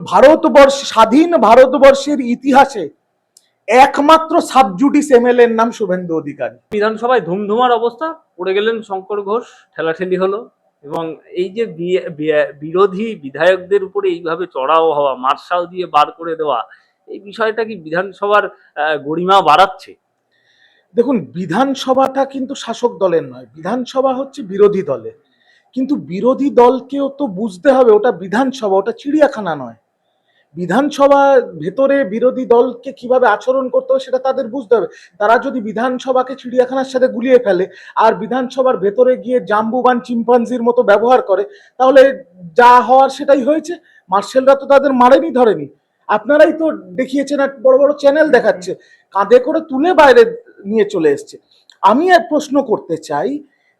ভারতবর্ষ স্বাধীন ভারতবর্ষের ইতিহাসে একমাত্র সাবজুডিস এমএলএ এর নাম শুভেন্দু অধিকারী। বিধানসভায় ধুমধুমার অবস্থা পড়ে গেলেন শঙ্কর ঘোষ ঠেলাঠেলি হলো এবং এই যে বিরোধী বিধায়কদের উপরে এইভাবে চড়াও হওয়া মার্শাল দিয়ে বার করে দেওয়া এই বিষয়টা কি বিধানসভার গরিমা বাড়াচ্ছে? দেখুন বিধানসভাটা কিন্তু শাসক দলের নয় বিধানসভা হচ্ছে বিরোধী দলের। কিন্তু বিরোধী দলকেও তো বুঝতে হবে ওটা বিধানসভা ওটা চিড়িয়াখানা নয়। বিধানসভা ভেতরে বিরোধী দলকে কীভাবে আচরণ করতে হবে সেটা তাদের বুঝতে হবে। তারা যদি বিধানসভাকে চিড়িয়াখানার সাথে গুলিয়ে ফেলে আর বিধানসভার ভেতরে গিয়ে জাম্বুবান চিম্পাঞ্জির মতো ব্যবহার করে, তাহলে যা হওয়ার সেটাই হয়েছে? মার্শালরা তো তাদের মারেনি ধরেনি। আপনারাই তো দেখিয়েছেন এক বড় বড় চ্যানেল দেখাচ্ছে, কাঁধে করে তুলে বাইরে নিয়ে চলে এসছে। আমি এক প্রশ্ন করতে চাই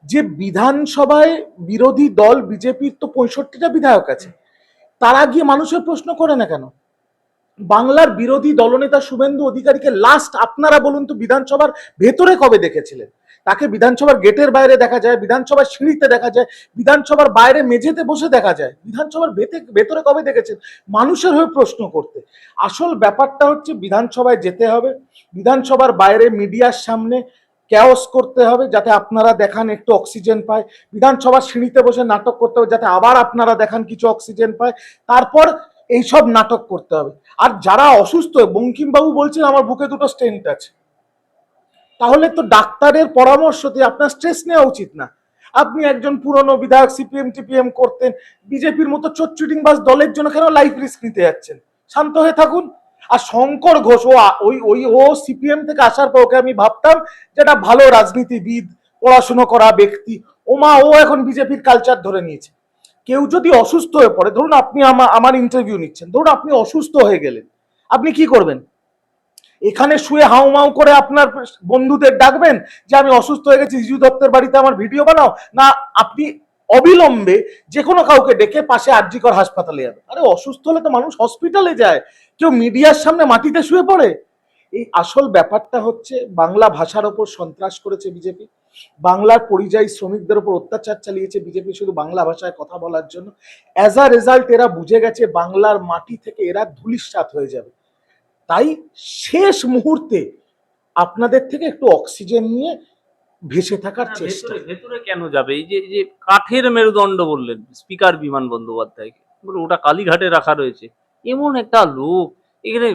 যে বিধানসভায় বিরোধী দল, বিজেপির তো পঁয়ষট্টিটা বিধায়ক আছে। তারা গিয়ে মানুষের প্রশ্ন করে না কেন? বাংলার বিরোধী দলনেতা শুভেন্দু অধিকারীকে লাস্ট আপনারা বলুন তো বিধানসভার ভেতরে কবে দেখেছিলেন? তাকে বিধানসভার গেটের বাইরে দেখা যায়, বিধানসভার সিঁড়িতে দেখা যায়, বিধানসভার বাইরে মেঝেতে বসে দেখা যায়। বিধানসভার ভেতে- ভেতরে কবে দেখেছেন? মানুষের হয়ে প্রশ্ন করতে। আসল ব্যাপারটা হচ্ছে বিধানসভায় যেতে হবে, বিধানসভার বাইরে মিডিয়ার সামনে ক্যাওস করতে হবে, যাতে আপনারা দেখান একটু অক্সিজেন পায়। বিধানসভার সিঁড়িতে বসে নাটক করতে হবে, যাতে আবার আপনারা দেখান কিছু অক্সিজেন পায়। তারপর এইসব নাটক করতে হবে। আর যারা অসুস্থ, বঙ্কিমবাবু বলছেন আমার বুকে দুটো স্টেন্ট আছে। তাহলে তো ডাক্তারের পরামর্শ দিয়ে আপনার স্ট্রেস নেওয়া উচিত না। আপনি একজন পুরনো বিধায়ক সিপিএম টিপিএম করতেন বিজেপির মতো চোটচুটিং বাস দলের জন্য কেন লাইফ রিস্ক নিতে যাচ্ছেন? শান্ত হয়ে থাকুন। আর শঙ্কর ঘোষ, ও ওই ওই, ও সিপিএম থেকে আসার পর ওকে আমি ভাবতাম যেটা ভালো রাজনীতিবিদ, পড়াশুনো করা ব্যক্তি। ওমা ও এখন বিজেপির কালচার ধরে নিয়েছে। কেউ যদি অসুস্থ হয়ে পড়ে, ধরুন আপনি আমার আমার ইন্টারভিউ নিচ্ছেন, ধরুন আপনি অসুস্থ হয়ে গেলেন, আপনি কি করবেন? এখানে শুয়ে হাউমাউ করে আপনার বন্ধুদের ডাকবেন যে আমি অসুস্থ হয়ে গেছি জিজু দত্তের বাড়িতে আমার ভিডিও বানাও। না, আপনি অবিলম্বে যে কোনো কাউকে ডেকে পাশে আরজিকর হাসপাতালে যাবে। আরে অসুস্থ হলে তো মানুষ হসপিটালে যায়। কেউ মিডিয়ার সামনে মাটিতে শুয়ে পড়ে। এই আসল ব্যাপারটা হচ্ছে বাংলা ভাষার ওপর সন্ত্রাস করেছে বিজেপি বাংলার পরিযায়ী শ্রমিকদের উপর অত্যাচার চালিয়েছে বিজেপি শুধু বাংলা ভাষায় কথা বলার জন্য। অ্যাজ আ রেজাল্ট এরা বুঝে গেছে বাংলার মাটি থেকে এরা ধুলিস্বাত হয়ে যাবে। তাই শেষ মুহূর্তে আপনাদের থেকে একটু অক্সিজেন নিয়ে ভেসে থাকার চেষ্টা। ভেতরে কেন যাবে? এই যে এই যে কাঠের মেরুদণ্ড বললেন স্পিকার বিমান বন্দ্যোপাধ্যায়কে। বলে ওটা কালীঘাটে রাখা রয়েছে। এমন একটা লোক এখানে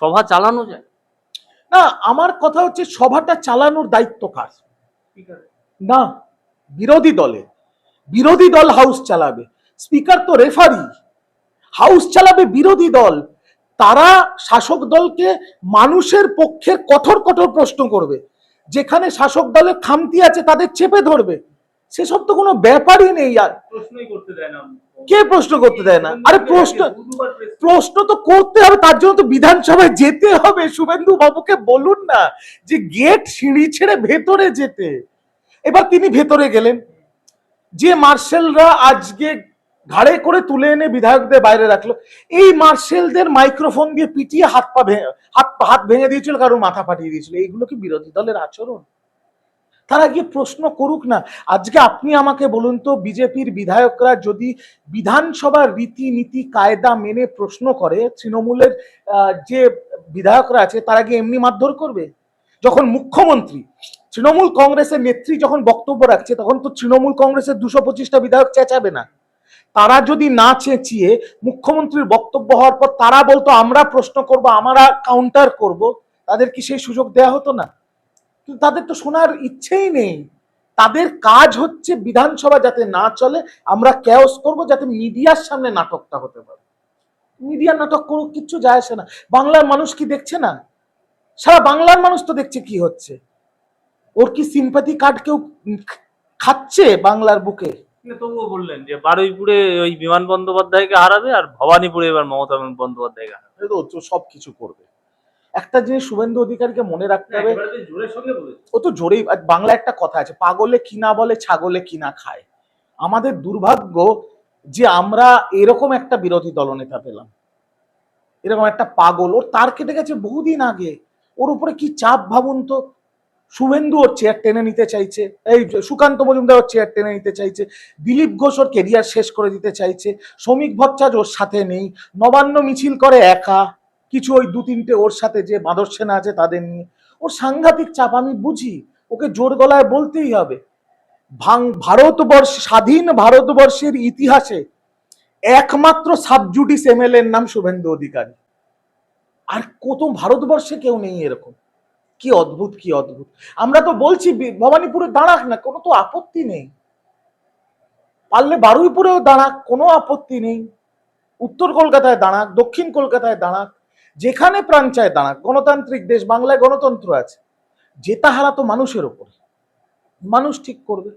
সভা চালানো যায়? না আমার কথা হচ্ছে সভাটা চালানোর দায়িত্ব কার? না বিরোধী দলে। বিরোধী দল হাউস চালাবে। স্পিকার তো রেফারি। হাউস চালাবে বিরোধী দল। তারা শাসক দলকে মানুষের পক্ষের কঠোর কঠোর প্রশ্ন করবে। যেখানে শাসক দলের খামতি আছে তাদের চেপে ধরবে। সেসব তো কোনো ব্যাপারই নেই আর। কে প্রশ্ন করতে দেয় না? আরে প্রশ্ন। প্রশ্ন তো করতে হবে তার জন্য তো বিধানসভায় যেতে হবে। শুভেন্দু বাবুকে বলুন না যে গেট সিঁড়ি ছেড়ে ভেতরে যেতে। এবার তিনি ভেতরে গেলেন। যে মার্শালরা আজকে ঘাড়ে করে তুলে এনে বিধায়কদের বাইরে রাখল। এই মার্শালদের মাইক্রোফোন দিয়ে পিটিয়ে হাত পা ভেঙে, হাত হাত ভেঙে দিয়েছিল কারোর মাথা ফাটিয়ে দিয়েছিল। এইগুলো কি বিরোধী দলের আচরণ? তারা গিয়ে প্রশ্ন করুক না। আজকে আপনি আমাকে বলুন তো, বিজেপির বিধায়করা যদি বিধানসভার রীতিনীতি, কায়দা মেনে প্রশ্ন করে, তৃণমূলের যে বিধায়করা আছে, তারা গিয়ে এমনি মারধর করবে? যখন মুখ্যমন্ত্রী, তৃণমূল কংগ্রেসের নেত্রী যখন বক্তব্য রাখছে, তখন তো তৃণমূল কংগ্রেসের দুশো পঁচিশটা বিধায়ক চেঁচাবে না। তারা যদি না চেঁচিয়ে মুখ্যমন্ত্রীর বক্তব্য হওয়ার পর তারা বলতো, আমরা প্রশ্ন করব, আমরা কাউন্টার করব, তাদের কি সেই সুযোগ দেয়া হতো না? কিন্তু তাদের তো শোনার ইচ্ছেই নেই। তাদের কাজ হচ্ছে বিধানসভা যাতে না চলে, আমরা ক্যাওস করব যাতে মিডিয়ার সামনে নাটকটা হতে পারে। মিডিয়ার নাটক করুক, কিচ্ছু যায় আসে না। বাংলার মানুষ কি দেখছে না? সারা বাংলার মানুষ তো দেখছে কি হচ্ছে। ওর কি সিম্পাথি কার্ড কেউ খাচ্ছে বাংলার বুকে? তবুও বললেন যে বারুইপুরে ওই বিমান বন্দ্যোপাধ্যায়কে হারাবে আর ভবানীপুরে এবার মমতা বন্দ্যোপাধ্যায়কে হারাবে। তো সব কিছু করবে। একটা জিনিস শুভেন্দু অধিকারীকে মনে রাখতে হবে সঙ্গে বলেছে। ও তো জোরেই বাংলা একটা কথা আছে পাগলে কিনা বলে ছাগলে কিনা খায়। আমাদের দুর্ভাগ্য যে আমরা এরকম একটা বিরোধী দলনেতা পেলাম। এরকম একটা পাগল ওর তার কেটে গেছে বহুদিন আগে। ওর উপরে কি চাপ ভাবুন তো শুভেন্দু ওর চেয়ার টেনে নিতে চাইছে। এই সুকান্ত মজুমদার ওর চেয়ার টেনে নিতে চাইছে। দিলীপ ঘোষ ওর কেরিয়ার শেষ করে দিতে চাইছে। শ্রমিক ভট্টাচার্য ওর সাথে নেই। নবান্ন মিছিল করে একা। কিছু ওই দু তিনটে ওর সাথে যে বাঁদর সেনা আছে তাদের নিয়ে। ওর সাংঘাতিক চাপ, আমি বুঝি। ওকে জোর গলায় বলতেই হবে। ভাং, ভারতবর্ষ, স্বাধীন ভারতবর্ষের ইতিহাসে একমাত্র সাবজুডিস এমএলএ এর নাম শুভেন্দু অধিকারী। আর কত ভারতবর্ষে কেউ নেই এরকম। কি অদ্ভুত কি অদ্ভুত। আমরা তো বলছি ভবানীপুরে দাঁড়াক না, কোনো তো আপত্তি নেই। পারলে বারুইপুরেও দাঁড়াক, কোনো আপত্তি নেই। উত্তর কলকাতায় দাঁড়াক, দক্ষিণ কলকাতায় দাঁড়াক, যেখানে প্রাণ চায় দাঁড়াক। গণতান্ত্রিক দেশ, বাংলায় গণতন্ত্র আছে। জেতা হারা তো মানুষের ওপর। মানুষ ঠিক করবে।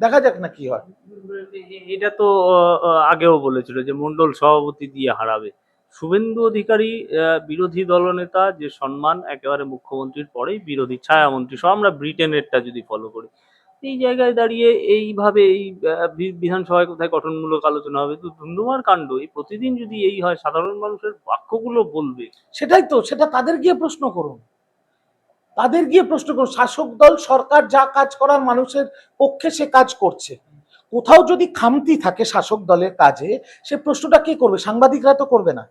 দেখা যাক না কি হয়। এটা তো আগেও বলেছিল যে মন্ডল সভাপতি দিয়ে হারাবে। শুভেন্দু অধিকারী বিরোধী দলনেতা, যে সম্মান একেবারে মুখ্যমন্ত্রীর পরেই বিরোধী ছায়ামন্ত্রী সহ আমরা ব্রিটেনেরটা যদি ফলো করি। এই জায়গায় দাঁড়িয়ে এইভাবে এই বিধানসভায় কোথায় গঠনমূলক আলোচনা হবে? তো ধুন্ধুমার কাণ্ড। এই প্রতিদিন যদি এই হয়, সাধারণ মানুষের বাক্যগুলো বলবে। সেটাই তো, সেটা তাদের গিয়ে প্রশ্ন করুন। তাদের গিয়ে প্রশ্ন করুন, শাসক দল, সরকার যা কাজ করার মানুষের পক্ষে সে কাজ করছে। কোথাও যদি খামতি থাকে শাসক দলের কাজে, সে প্রশ্নটা কে করবে? সাংবাদিকরা তো করবে না।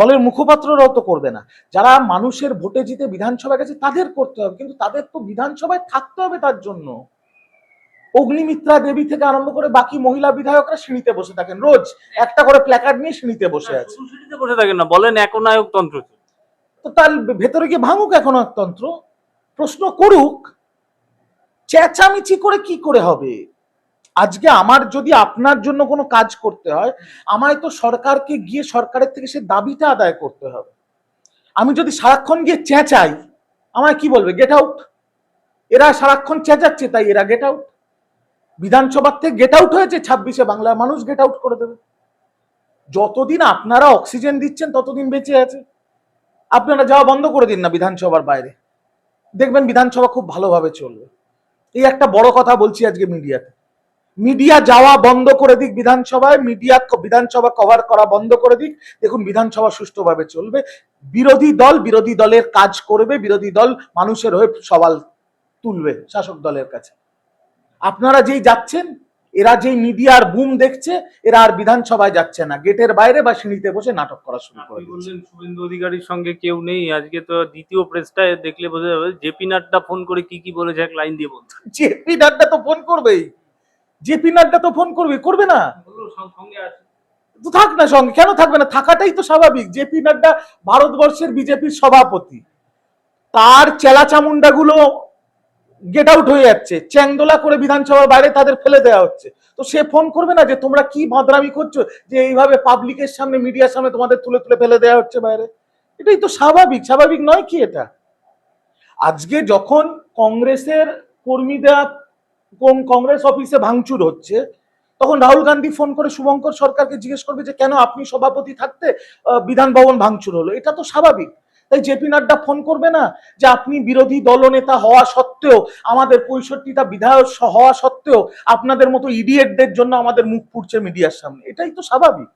দলের মুখপাত্ররাও তো করবে না। যারা মানুষের ভোটে জিতে বিধানসভায় গেছে তাদের করতে হবে। কিন্তু তাদের তো বিধানসভায় থাকতে হবে তার জন্য। অগ্নিমিত্রা দেবী থেকে আরম্ভ করে বাকি মহিলা বিধায়করা সিঁড়িতে বসে থাকেন। রোজ একটা করে প্ল্যাকার্ড নিয়ে সিঁড়িতে বসে আছে। শুধু সিঁড়িতে বসে থাকেন না বলেন একনায়ক তন্ত্র তো তার ভেতরে গিয়ে ভাঙুক এখন তন্ত্র প্রশ্ন করুক চেঁচামেচি করে কি করে হবে? আজকে আমার যদি আপনার জন্য কোনো কাজ করতে হয়, আমায় তো সরকারকে গিয়ে সরকারের থেকে সে দাবিটা আদায় করতে হবে। আমি যদি সারাক্ষণ গিয়ে চেঁচাই, আমায় কি বলবে? গেট আউট এরা সারাক্ষণ চেঁচাচ্ছে, তাই এরা গেট আউট বিধানসভার থেকে গেট আউট হয়েছে, ছাব্বিশে বাংলার মানুষ গেট আউট করে দেবে। যতদিন আপনারা অক্সিজেন দিচ্ছেন, ততদিন বেঁচে আছে। আপনারা যাওয়া বন্ধ করে দিন না বিধানসভার বাইরে। দেখবেন বিধানসভা খুব ভালোভাবে চলবে। এই একটা বড় কথা বলছি আজকে মিডিয়াতে। মিডিয়া যাওয়া বন্ধ করে দিক বিধানসভায় মিডিয়া বিধানসভা কভার করা বন্ধ করে দিক। দেখুন বিধানসভা সুষ্ঠুভাবে চলবে। বিরোধী দল বিরোধী দলের কাজ করবে বিরোধী দল মানুষের হয়ে সওয়াল তুলবে শাসক দলের কাছে। আপনারা যেই যাচ্ছেন এরা যেই মিডিয়ার বুম দেখছে এরা আর বিধানসভায় যাচ্ছে না। গেটের বাইরে বা সিঁড়িতে বসে নাটক করা শুরু করে বললেন শুভেন্দু অধিকারীর সঙ্গে কেউ নেই। আজকে তো দ্বিতীয় প্রেসটায় দেখলে বোঝা যাবে। জেপি নাড্ডা ফোন করে কি কি বলেছে এক লাইন দিয়ে বলতে। জেপি নাড্ডা তো ফোন করবেই। জেপি নাড্ডা তো ফোন করবে করবে না? তো থাক না সঙ্গে, কেন থাকবে না? থাকাটাই তো স্বাভাবিক। জেপি নাড্ডা ভারতবর্ষের বিজেপির সভাপতি। তার চেলা চামুন্ডা গুলো গেট আউট হয়ে যাচ্ছে। চ্যাংদোলা করে বিধানসভার বাইরে তাদের ফেলে দেওয়া হচ্ছে। তো সে ফোন করবে না যে, তোমরা কি ভাদ্রামি করছ যে এইভাবে পাবলিকের সামনে মিডিয়ার সামনে তোমাদের তুলে তুলে ফেলে দেওয়া হচ্ছে বাইরে? এটাই তো স্বাভাবিক। স্বাভাবিক নয় কি এটা? আজকে যখন কংগ্রেসের কর্মীরা কংগ্রেস অফিসে ভাঙচুর হচ্ছে, তখন রাহুল গান্ধী ফোন করে শুভঙ্কর সরকারকে জিজ্ঞেস করবে যে, কেন আপনি সভাপতি থাকতে বিধান ভবন ভাঙচুর হলো? এটা তো স্বাভাবিক। তাই জেপি নাড্ডা ফোন করবে না যে, আপনি বিরোধী দলনেতা হওয়া সত্ত্বেও, আমাদের পঁয়ষট্টিটা বিধায়ক হওয়া সত্ত্বেও, আপনাদের মতো ইডিয়েটদের জন্য আমাদের মুখ পুড়ছে মিডিয়ার সামনে। এটাই তো স্বাভাবিক।